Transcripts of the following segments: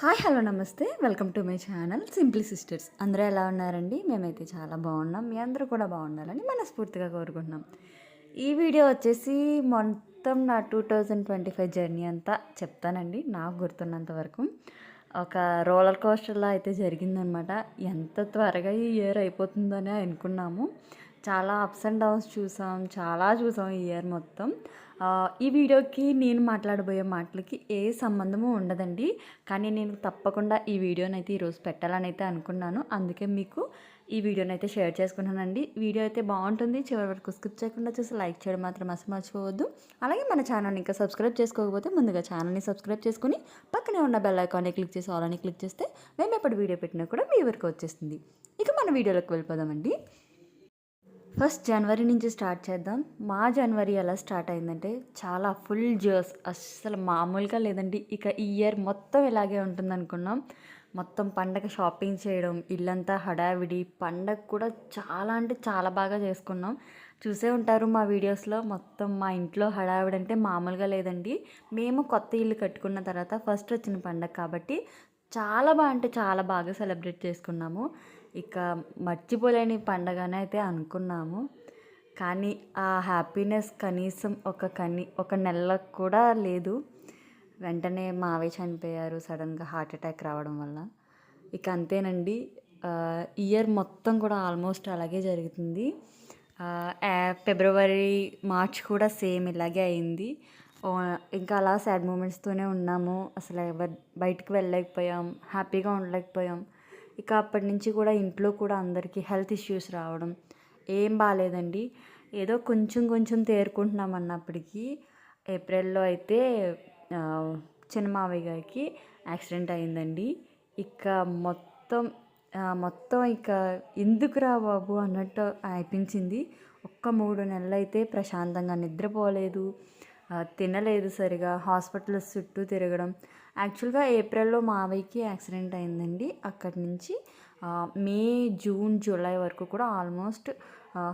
Hi hello నమస్తే. Welcome to my channel simply sisters. అందరూ ఎలా ఉన్నారండి? మేమైతే చాలా బాగున్నాం. మీ అందరూ కూడా బాగుండాలని మనస్ఫూర్తిగా కోరుకుంటున్నాం. ఈ వీడియో వచ్చేసి మొత్తం నా two thousand twenty five journey అంతా చెప్తానండి. నాకు గుర్తున్నంత వరకు. ఒక రోలర్ కోస్టర్లా అయితే జరిగిందనమాట. ఎంత త్వరగా ఈ ఇయర్ అయిపోతుందని అనుకున్నాము. చాలా అప్స్ అండ్ డౌన్స్ చూసాం. చాలా చూసాం ఈ ఇయర్ మొత్తం. ఈ వీడియోకి నేను మాట్లాడబోయే మాటలకి ఏ సంబంధము ఉండదండి. కానీ నేను తప్పకుండా ఈ వీడియోని అయితే ఈరోజు పెట్టాలని అయితే అనుకున్నాను. అందుకే మీకు ఈ వీడియోని అయితే షేర్ చేసుకున్నానండి వీడియో అయితే బాగుంటుంది. చివరి వరకు స్కిప్ చేయకుండా చూసి లైక్ చేయడం మాత్రం అసలు మర్చిపోవద్దు. అలాగే మన ఛానల్ని ఇంకా సబ్స్క్రైబ్ చేసుకోకపోతే ముందుగా ఛానల్ని సబ్స్క్రైబ్ చేసుకుని పక్కనే ఉన్న బెల్ ఐకాన్ని క్లిక్ చేసి ఆల్ అని క్లిక్ చేస్తే మేము ఎప్పుడు వీడియో పెట్టినా కూడా మీ వరకు వచ్చేస్తుంది. ఇక మన వీడియోలోకి వెళ్ళిపోదామండి. ఫస్ట్ జనవరి నుంచి స్టార్ట్ చేద్దాం. మా జనవరి ఎలా స్టార్ట్ అయిందంటే చాలా ఫుల్ జర్స్. అస్సలు మామూలుగా లేదండి. ఇక ఈ ఇయర్ మొత్తం ఇలాగే ఉంటుంది అనుకున్నాం. మొత్తం పండగ షాపింగ్ చేయడం ఇల్లంతా హడావిడి పండగ కూడా చాలా అంటే చాలా బాగా చేసుకున్నాం. చూసే ఉంటారు మా వీడియోస్లో మొత్తం మా ఇంట్లో హడావిడి అంటే మామూలుగా లేదండి. మేము కొత్త ఇల్లు కట్టుకున్న తర్వాత ఫస్ట్ వచ్చిన పండగ కాబట్టి చాలా బాగా అంటే చాలా బాగా సెలబ్రేట్ చేసుకున్నాము. ఇక మర్చిపోలేని పండగనే అయితే అనుకున్నాము. కానీ ఆ హ్యాపీనెస్ కనీసం ఒక కని ఒక నెలకు కూడా లేదు. వెంటనే మావే చనిపోయారు సడన్గా హార్ట్ అటాక్ రావడం వల్ల. ఇక అంతేనండి. ఇయర్ మొత్తం కూడా ఆల్మోస్ట్ అలాగే జరుగుతుంది. ఫిబ్రవరి మార్చ్ కూడా సేమ్ ఇలాగే అయింది. ఇంకా అలా సాడ్ మూమెంట్స్తోనే ఉన్నాము. అసలు ఎవరు బయటకు వెళ్ళలేకపోయాం. హ్యాపీగా ఉండలేకపోయాం. ఇక అప్పటి నుంచి కూడా ఇంట్లో కూడా అందరికీ హెల్త్ ఇష్యూస్ రావడం ఏం బాగాలేదండి ఏదో కొంచెం కొంచెం తేరుకుంటున్నాం అన్నప్పటికీ ఏప్రిల్లో అయితే ఆ, చిన్న మావయ్య గారికి యాక్సిడెంట్ అయిందండి. ఇక మొత్తం మొత్తం ఇక ఎందుకురా బాబు అన్నట్టు అనిపించింది. ఒక్క మూడు నెలలు అయితే ప్రశాంతంగా నిద్రపోలేదు తినలేదు సరిగా హాస్పిటల్స్ చుట్టూ తిరగడం యాక్చువల్గా ఏప్రిల్లో మావయ్యకి యాక్సిడెంట్ అయిందండి. అక్కడి నుంచి మే జూన్ జూలై వరకు కూడా ఆల్మోస్ట్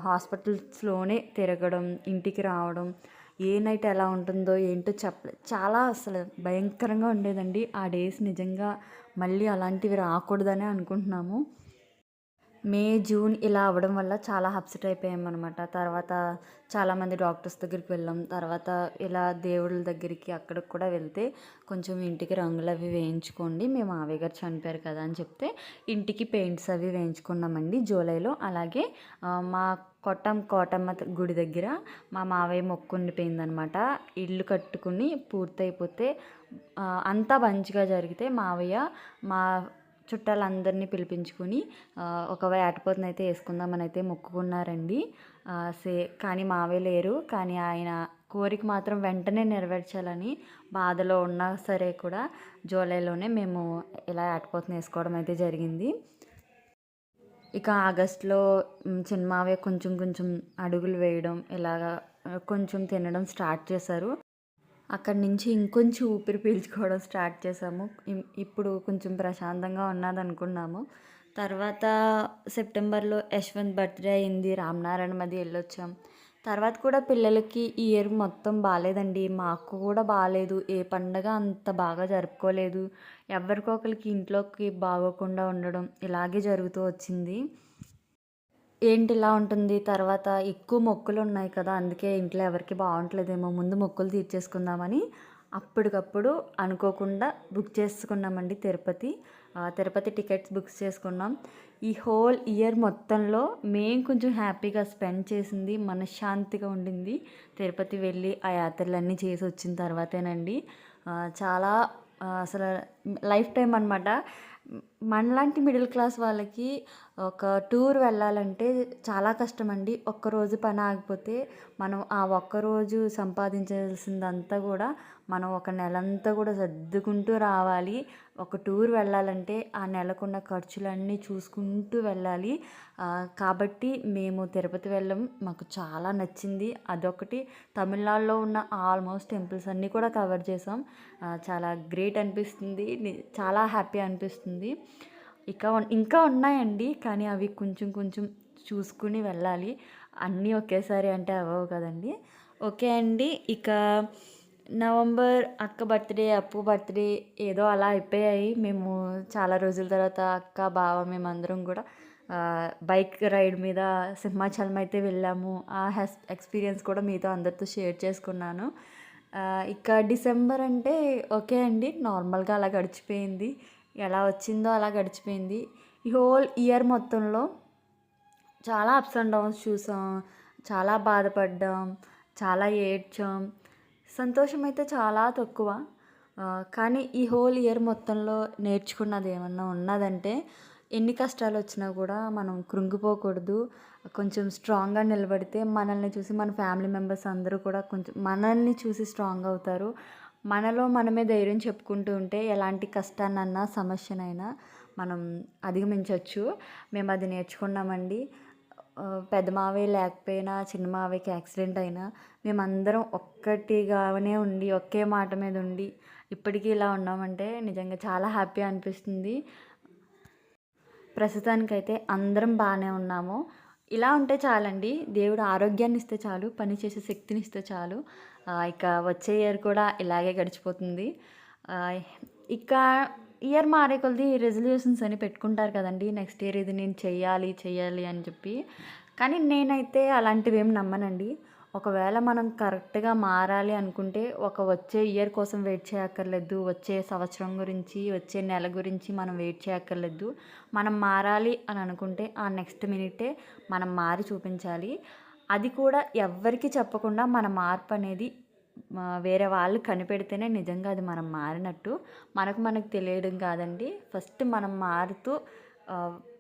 హాస్పిటల్స్లోనే తిరగడం ఇంటికి రావడం ఏ నైట్ ఎలా ఉంటుందో ఏంటో చెప్పలేదు చాలా అసలు భయంకరంగా ఉండేదండి. ఆ డేస్ నిజంగా మళ్ళీ అలాంటివి రాకూడదనే అనుకుంటున్నాము. మే జూన్ ఇలా అవ్వడం వల్ల చాలా అప్సెట్ అయిపోయామన్నమాట. తర్వాత చాలామంది డాక్టర్స్ దగ్గరికి వెళ్ళాం. తర్వాత ఇలా దేవుళ్ళ దగ్గరికి అక్కడికి కూడా వెళ్తే కొంచెం ఇంటికి రంగులు అవి వేయించుకోండి మేము మావయ్య గారు చనిపోయారు కదా అని చెప్తే ఇంటికి పెయింట్స్ అవి వేయించుకున్నామండి జూలైలో. అలాగే మా కొట్టం కోటమ్మ గుడి దగ్గర మా మావయ్య మొక్కు ఉండిపోయిందనమాట ఇల్లు కట్టుకుని పూర్తయిపోతే అంతా మంచిగా జరిగితే మావయ్య మా చుట్టాలందరినీ పిలిపించుకుని ఒక వేటపోతను అయితే వేసుకుందామని అయితే మొక్కుకున్నారండి సే కానీ మావే లేరు. కానీ ఆయన కోరిక మాత్రం వెంటనే నెరవేర్చాలని బాధలో ఉన్నా సరే కూడా జూలైలోనే మేము ఇలా ఏటపోతను వేసుకోవడం అయితే జరిగింది. ఇక ఆగస్ట్లో చిన్న మావే కొంచెం కొంచెం అడుగులు వేయడం ఇలాగా కొంచెం తినడం స్టార్ట్ చేశారు. అక్కడి నుంచి ఇంకొంచెం ఊపిరి పీల్చుకోవడం స్టార్ట్ చేసాము. ఇప్పుడు కొంచెం ప్రశాంతంగా ఉన్నది అనుకున్నాము తర్వాత సెప్టెంబర్లో యశ్వంత్ బర్త్డే అయింది రామనారాయణ మధ్య వెళ్ళొచ్చాం. తర్వాత కూడా పిల్లలకి ఈ ఇయర్ మొత్తం బాగాలేదండి మాకు కూడా బాగాలేదు ఏ పండగ అంత బాగా జరుపుకోలేదు. ఎవరికొకరికి ఇంట్లోకి బాగోకుండా ఉండడం ఇలాగే జరుగుతూ వచ్చింది. ఏంటి ఇలా ఉంటుంది? తర్వాత ఎక్కువ మొక్కులు ఉన్నాయి కదా అందుకే ఇంట్లో ఎవరికి బాగుంటలేదేమో ముందు మొక్కులు తీర్చేసుకుందామని అప్పటికప్పుడు అనుకోకుండా బుక్ చేసుకున్నామండి తిరుపతి. తిరుపతి టికెట్స్ బుక్ చేసుకున్నాం. ఈ హోల్ ఇయర్ మొత్తంలో మేము కొంచెం హ్యాపీగా స్పెండ్ చేసింది మనశ్శాంతిగా ఉండింది. తిరుపతి వెళ్ళి ఆ యాత్రలన్నీ చేసి వచ్చిన తర్వాతేనండి చాలా అసలు లైఫ్ టైం అనమాట మనలాంటి మిడిల్ క్లాస్ వాళ్ళకి ఒక టూర్ వెళ్ళాలంటే చాలా కష్టమండి. ఒక్కరోజు పని ఆగిపోతే మనం ఆ ఒక్కరోజు సంపాదించాల్సిందంతా కూడా మనం ఒక నెలంతా కూడా సర్దుకుంటూ రావాలి. ఒక టూర్ వెళ్ళాలంటే ఆ నెలకున్న ఖర్చులన్నీ చూసుకుంటూ వెళ్ళాలి. కాబట్టి మేము తిరుపతి వెళ్ళం మాకు చాలా నచ్చింది. అదొకటి. తమిళనాడులో ఉన్న ఆల్మోస్ట్ టెంపుల్స్ అన్నీ కూడా కవర్ చేసాం. చాలా గ్రేట్ అనిపిస్తుంది. చాలా హ్యాపీ అనిపిస్తుంది. ఇక ఇంకా ఉన్నాయండి కానీ అవి కొంచెం కొంచెం చూసుకుని వెళ్ళాలి. అన్నీ ఒకేసారి అంటే అవ్వవు కదండి. ఓకే అండి. ఇక నవంబర్ అక్క బర్త్డే అప్పు బర్త్డే ఏదో అలా అయిపోయాయి. మేము చాలా రోజుల తర్వాత అక్క బావ మేమందరం కూడా బైక్ రైడ్ మీద సింహాచలం అయితే వెళ్ళాము. ఆ హెస్ ఎక్స్పీరియన్స్ కూడా మీతో అందరితో షేర్ చేసుకున్నాను. ఇక డిసెంబర్ అంటే ఓకే అండి. నార్మల్గా అలా గడిచిపోయింది. ఎలా వచ్చిందో అలా గడిచిపోయింది. ఈ హోల్ ఇయర్ మొత్తంలో చాలా అప్స్ అండ్ డౌన్స్ చూసాం. చాలా బాధపడ్డాం. చాలా ఏడ్చాం. సంతోషం అయితే చాలా తక్కువ. కానీ ఈ హోల్ ఇయర్ మొత్తంలో నేర్చుకున్నది ఏమన్నా ఉన్నదంటే ఎన్ని కష్టాలు వచ్చినా కూడా మనం కృంగిపోకూడదు. కొంచెం స్ట్రాంగ్గా నిలబడితే మనల్ని చూసి మన ఫ్యామిలీ మెంబర్స్ అందరూ కూడా కొంచెం మనల్ని చూసి స్ట్రాంగ్ అవుతారు. మనలో మనమే ధైర్యం చెప్పుకుంటూ ఉంటే ఎలాంటి కష్టాన్నన్నా సమస్యనైనా మనం అధిగమించవచ్చు మేము అది నేర్చుకున్నామండి. పెద్ద మావయ్య లేకపోయినా చిన్న మావయ్యకి యాక్సిడెంట్ అయినా మేమందరం ఒక్కటిగానే ఉండి ఒకే మాట మీద ఉండి ఇప్పటికీ ఇలా ఉన్నామంటే నిజంగా చాలా హ్యాపీ అనిపిస్తుంది. ప్రస్తుతానికైతే అందరం బాగానే ఉన్నాము. ఇలా ఉంటే చాలండి. దేవుడు ఆరోగ్యాన్ని ఇస్తే చాలు పని చేసే శక్తిని ఇస్తే చాలు. ఇక వచ్చే ఇయర్ కూడా ఇలాగే గడిచిపోతుంది. ఇక ఇయర్ మారే కొలది రెజల్యూషన్స్ అని పెట్టుకుంటారు కదండి. నెక్స్ట్ ఇయర్ ఇది నేను చెయ్యాలి చెయ్యాలి అని చెప్పి. కానీ నేనైతే అలాంటివి ఏం నమ్మనండి. ఒకవేళ మనం కరెక్ట్గా మారాలి అనుకుంటే ఒక వచ్చే ఇయర్ కోసం వెయిట్ చేయక్కర్లేదు. వచ్చే సంవత్సరం గురించి వచ్చే నెల గురించి మనం వెయిట్ చేయక్కర్లేదు. మనం మారాలి అని అనుకుంటే ఆ నెక్స్ట్ మినిటే మనం మారి చూపించాలి. అది కూడా ఎవ్వరికి చెప్పకుండా మన మార్పు అనేది వేరే వాళ్ళు కనిపెడితేనే నిజంగా అది మనం మారినట్టు. మనకు మనకు తెలియడం కాదండి. ఫస్ట్ మనం మారుతూ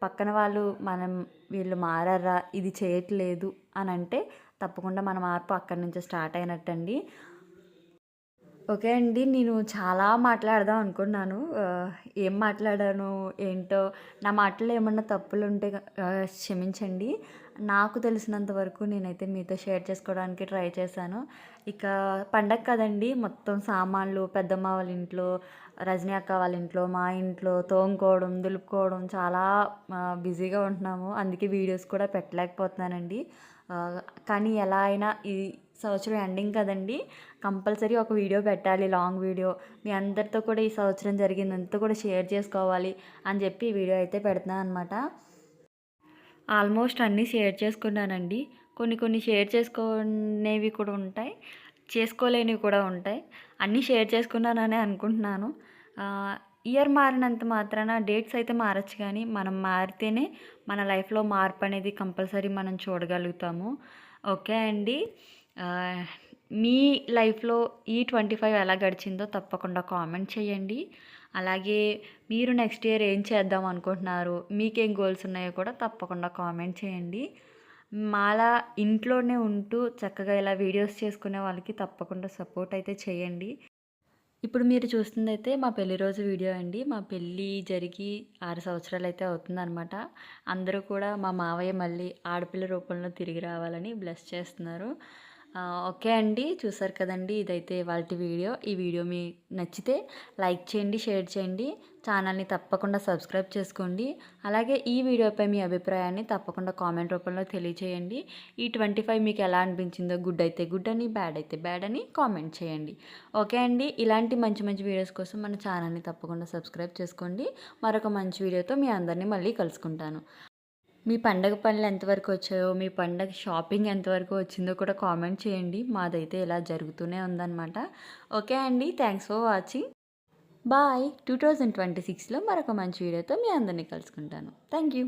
పక్కన వాళ్ళు మనం వీళ్ళు మారారా ఇది చేయట్లేదు అని అంటే తప్పకుండా మన మార్పు అక్కడి నుంచి స్టార్ట్ అయినట్టండి. ఓకే అండి. నేను చాలా మాట్లాడదాం అనుకున్నాను. ఏం మాట్లాడాను ఏంటో నా మాటలు ఏమన్నా తప్పులు ఉంటే క్షమించండి. నాకు తెలిసినంత వరకు నేనైతే మీతో షేర్ చేసుకోవడానికి ట్రై చేశాను. ఇక పండగ కదండి మొత్తం సామాన్లు పెద్దమ్మ వాళ్ళ ఇంట్లో రజనీ అక్క వాళ్ళ ఇంట్లో మా ఇంట్లో తోముకోవడం దులుపుకోవడం చాలా బిజీగా ఉంటున్నాము. అందుకే వీడియోస్ కూడా పెట్టలేకపోతున్నానండి. కానీ ఎలా అయినా ఈ సంవత్సరం ఎండింగ్ కదండి. కంపల్సరీ ఒక వీడియో పెట్టాలి లాంగ్ వీడియో. మీ అందరితో కూడా ఈ సంవత్సరం జరిగిందంతా కూడా షేర్ చేసుకోవాలి అని చెప్పి వీడియో అయితే పెడుతున్నాను అనమాట ఆల్మోస్ట్ అన్నీ షేర్ చేసుకున్నానండి. కొన్ని కొన్ని షేర్ చేసుకునేవి కూడా ఉంటాయి చేసుకోలేనివి కూడా ఉంటాయి. అన్నీ షేర్ చేసుకున్నానని అనుకుంటున్నాను. ఇయర్ మారినంత మాత్రాన డేట్స్ అయితే మారచ్చు కానీ మనం మారితేనే మన లైఫ్లో మార్పు అనేది కంపల్సరీ మనం చూడగలుగుతాము. ఓకే అండి. మీ లైఫ్లో ఈ ట్వంటీ ఫైవ్ ఎలా గడిచిందో తప్పకుండా కామెంట్ చేయండి. అలాగే మీరు నెక్స్ట్ ఇయర్ ఏం చేద్దాం అనుకుంటున్నారు మీకేం గోల్స్ ఉన్నాయో కూడా తప్పకుండా కామెంట్ చేయండి. మాలా ఇంట్లోనే ఉంటూ చక్కగా ఇలా వీడియోస్ చేసుకునే వాళ్ళకి తప్పకుండా సపోర్ట్ అయితే చేయండి. ఇప్పుడు మీరు చూస్తుంది అయితే మా పెళ్ళి రోజు వీడియో అండి. మా పెళ్ళి జరిగి ఆరు సంవత్సరాలు అయితే అవుతుందన్నమాట. అందరూ కూడా మా మావయ్య మళ్ళీ ఆడపిల్ల రూపంలో తిరిగి రావాలని బ్లెస్ చేస్తున్నారు. ఓకే అండి. చూసారు కదండి ఇదైతే వాళ్ళ వీడియో. ఈ వీడియో మీ నచ్చితే లైక్ చేయండి షేర్ చేయండి. ఛానల్ని తప్పకుండా సబ్స్క్రైబ్ చేసుకోండి. అలాగే ఈ వీడియోపై మీ అభిప్రాయాన్ని తప్పకుండా కామెంట్ రూపంలో తెలియచేయండి. ఈ ట్వంటీ ఫైవ్ మీకు ఎలా అనిపించిందో గుడ్ అయితే గుడ్ అని బ్యాడ్ అయితే బ్యాడ్ అని కామెంట్ చేయండి. ఓకే అండి. ఇలాంటి మంచి మంచి వీడియోస్ కోసం మన ఛానల్ని తప్పకుండా సబ్స్క్రైబ్ చేసుకోండి. మరొక మంచి వీడియోతో మీ అందరినీ మళ్ళీ కలుసుకుంటాను. మీ పండగ పనులు ఎంతవరకు వచ్చాయో మీ పండగ షాపింగ్ ఎంతవరకు వచ్చిందో కూడా కామెంట్ చేయండి. మాదైతే ఇలా జరుగుతూనే ఉందన్నమాట. ఓకే అండి thanks for watching. Bye. Two thousand twenty సిక్స్లో మరొక మంచి వీడియోతో మీ అందరినీ కలుసుకుంటాను. Thank you.